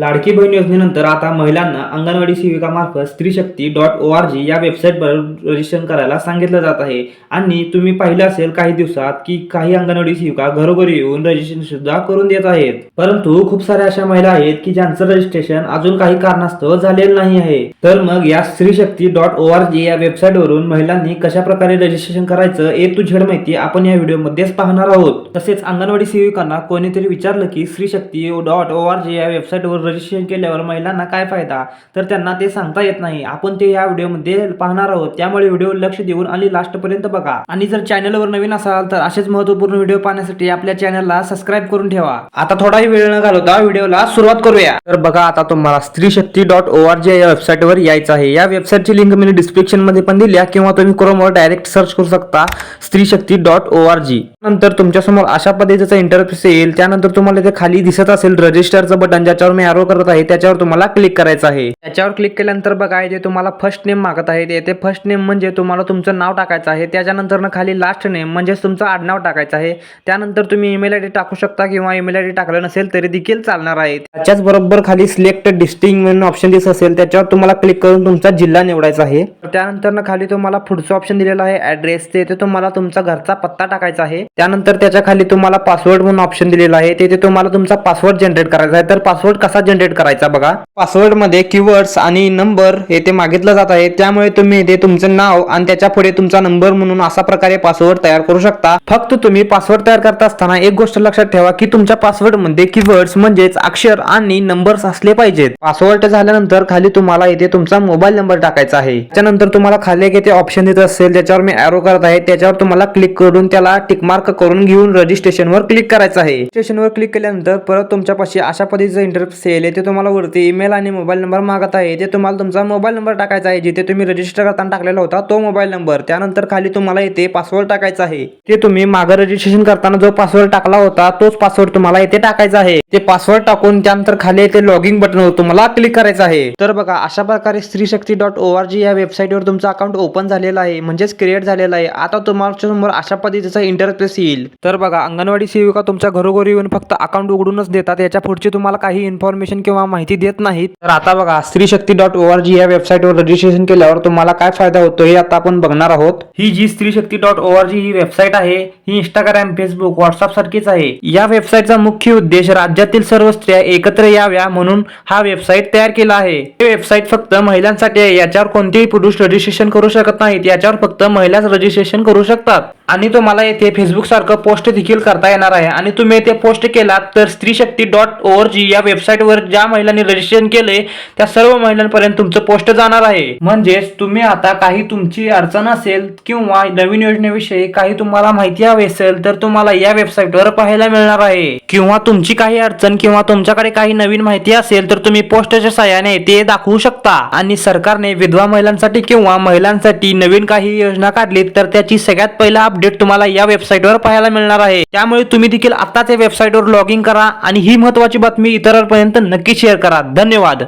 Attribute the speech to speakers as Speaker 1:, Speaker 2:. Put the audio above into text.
Speaker 1: लाडकी बहीण योजनेनंतर आता महिलांना अंगणवाडी सेविकामार्फत स्त्री Shakti dot O R G या वेबसाईटवर रजिस्ट्रेशन करायला सांगितलं जात आहे. आणि तुम्ही पाहिलं असेल काही दिवसात की काही अंगणवाडी सेविका घरोघरी येऊन रजिस्ट्रेशन सुद्धा करून देत आहेत. परंतु खूप साऱ्या अशा महिला आहेत की ज्यांचं रजिस्ट्रेशन अजून काही कारणास्तव झालेलं नाही आहे. तर मग या स्त्री Shakti dot O R G या वेबसाईटवरून महिलांनी कशा प्रकारे रजिस्ट्रेशन करायचं ए टू झेड माहिती आपण या व्हिडिओमध्येच पाहणार आहोत. तसेच अंगणवाडी सेविकांना कोणीतरी विचारलं की स्त्री Shakti dot O R G या वेबसाईटवर रजिस्ट्रेशन केल्यावर महिलांना काय फायदा? तर त्यांना ते सांगता येत नाही. आपण ते या व्हिडिओमध्ये पाहणार आहोत. त्यामुळे व्हिडिओ लक्ष देऊन आणि लास्टपर्यंत बघा. आणि जर चॅनलवर नवीन असाल तर असेच महत्त्वपूर्ण व्हिडिओ पाहण्यासाठी आपल्या चॅनलला सबस्क्राईब करून ठेवा. आता थोडाही वेळ न घालवता व्हिडिओला सुरुवात करूया. तर बघा आता तुम्हाला स्त्री Shakti dot O R G या वेबसाईटवर यायचं आहे. या वेबसाईटची लिंक मी डिस्क्रिप्शनमध्ये पण दिली किंवा तुम्ही क्रोमवर डायरेक्ट सर्च करू शकता स्त्री शक्ती डॉट ओ आर जी नंतर तुमच्यासमोर अशा पद्धतीचा इंटरफेस येईल. त्यानंतर तुम्हाला इथे खाली दिसत असेल रजिस्टरचं बटन ज्याच्यावर मी आरो करत आहे त्याच्यावर तुम्हाला क्लिक करायचं आहे. त्याच्यावर क्लिक केल्यानंतर बघा इथे तुम्हाला फर्स्ट नेम मागत आहे येथे फर्स्ट नेम म्हणजे तुम्हाला तुमचं नाव टाकायचं आहे. त्याच्यानंतर खाली लास्ट नेम म्हणजेच तुमचं आडनाव टाकायचं आहे. त्यानंतर तुम्ही ईमेल आय डी टाकू शकता किंवा ईमेल आय डी टाकलं नसेल तरी देखील चालणार आहे. त्याच्याच बरोबर खाली सिलेक्ट डिस्टिंग म्हणून ऑप्शन दिसत असेल त्याच्यावर तुम्हाला क्लिक करून तुमचा जिल्हा निवडायचा आहे. त्यानंतर खाली तुम्हाला पुढचं ऑप्शन दिलेलं आहे ऍड्रेस तेथे तुम्हाला तुमचा घरचा पत्ता टाकायचा आहे. त्यानंतर त्याच्याखाली तुम्हाला पासवर्ड म्हणून ऑप्शन दिलेला आहे. तेथे तुम्हाला तुमचा पासवर्ड जनरेट करायचा आहे. तर पासवर्ड कसा जनरेट करायचा बघा. पासवर्डमध्ये कीवर्ड्स आणि नंबर येथे मागितलं जात आहे. त्यामुळे तुम्ही इथे तुमचं नाव आणि त्याच्या पुढे तुमचा नंबर म्हणून असा प्रकारे पासवर्ड तयार करू शकता. फक्त तुम्ही पासवर्ड तयार करत असताना एक गोष्ट लक्षात ठेवा की तुमच्या पासवर्डमध्ये कीवर्ड्स म्हणजेच अक्षर आणि नंबर्स असले पाहिजेत. पासवर्ड झाल्यानंतर खाली तुम्हाला इथे तुमचा मोबाईल नंबर टाकायचा आहे. त्यानंतर तुम्हाला खाली एक इथे ऑप्शन देत असेल ज्याच्यावर मी अॅरो करत आहे त्याच्यावर तुम्हाला क्लिक करून त्याला टिकमार्क करून घेऊन रजिस्ट्रेशनवर क्लिक करायचं आहे. रजिस्ट्रेशनवर क्लिक केल्यानंतर परत तुमच्यापाशी अशा पद्धतीचं इंटरफेस केले ते तुम्हाला वरती ईमेल आणि मोबाईल नंबर मागत आहे. ते तुम्हाला तुमचा मोबाईल नंबर टाकायचा आहे. जिथे तुम्ही रजिस्टर करताना टाकलेला होता तो मोबाईल नंबर त्यानंतर खाली तुम्हाला येथे पासवर्ड टाकायचा आहे. ते तुम्ही मागं रजिस्ट्रेशन करताना जो पासवर्ड टाकला होता तोच पासवर्ड तुम्हाला येथे टाकायचा आहे. ते पासवर्ड टाकून त्यानंतर खाली येथे लॉगिंग बटनवर तुम्हाला क्लिक करायचं आहे. तर बघा अशा प्रकारे स्त्री Shakti dot O R G या वेबसाईटवर तुमचं अकाउंट ओपन झालेलं आहे म्हणजेच क्रिएट झालेलं आहे. आता तुमच्यासमोर अशा पद्धतीचा इंटरफेस येईल. तर बघा अंगणवाडी सेविका तुमच्या घरोघरी येऊन फक्त अकाउंट उघडूनच देतात. याच्या पुढची तुम्हाला काही इन्फॉर्मेशन किंवा माहिती देत नाहीत तर आता बघा स्त्री Shakti dot O R G या वेबसाईटवर रजिस्ट्रेशन केल्यावर तुम्हाला काय फायदा होतो हे आता आपण बघणार आहोत. ही जी Stree Shakti dot O R G ही वेबसाईट आहे ही इंस्टाग्राम फेसबुक व्हॉट्सअप सारखीच आहे. या वेबसाईटचा मुख्य उद्देश राज्यातील सर्व स्त्रिया एकत्र याव्या म्हणून हा वेबसाईट तयार केला आहे. हे वेबसाईट फक्त महिलांसाठी आहे याच्यावर कोणतेही पुरुष रजिस्ट्रेशन करू शकत नाहीत याच्यावर फक्त महिलाच रजिस्ट्रेशन करू शकतात. आणि तुम्हाला येथे फेसबुक सारखं पोस्ट देखील करता येणार आहे. आणि तुम्ही येथे पोस्ट केलात तर स्त्री शक्ती डॉट ओ जी या वेबसाईटवर ज्या महिलांनी रजिस्ट्रेशन केले त्या सर्व महिलांपर्यंत तुमचं पोस्ट जाणार आहे. म्हणजेच तुम्ही आता काही तुमची अडचण असेल किंवा नवीन योजनेविषयी काही तुम्हाला माहिती हवी असेल तर तुम्हाला या वेबसाईटवर पाहायला मिळणार आहे. किंवा तुमची काही अडचण किंवा तुमच्याकडे काही नवीन माहिती असेल तर तुम्ही पोस्टच्या सहाय्याने ते दाखवू शकता. आणि सरकारने विधवा महिलांसाठी किंवा महिलांसाठी नवीन काही योजना काढली तर त्याची सगळ्यात पहिला अपडेट अपडेट तुम्हाला या वेबसाईटवर पाहायला मिळणार आहे. त्यामुळे तुम्ही देखील आताच या वेबसाईटवर लॉग इन करा आणि ही महत्वाची बातमी इतरांपर्यंत नक्की शेअर करा. धन्यवाद.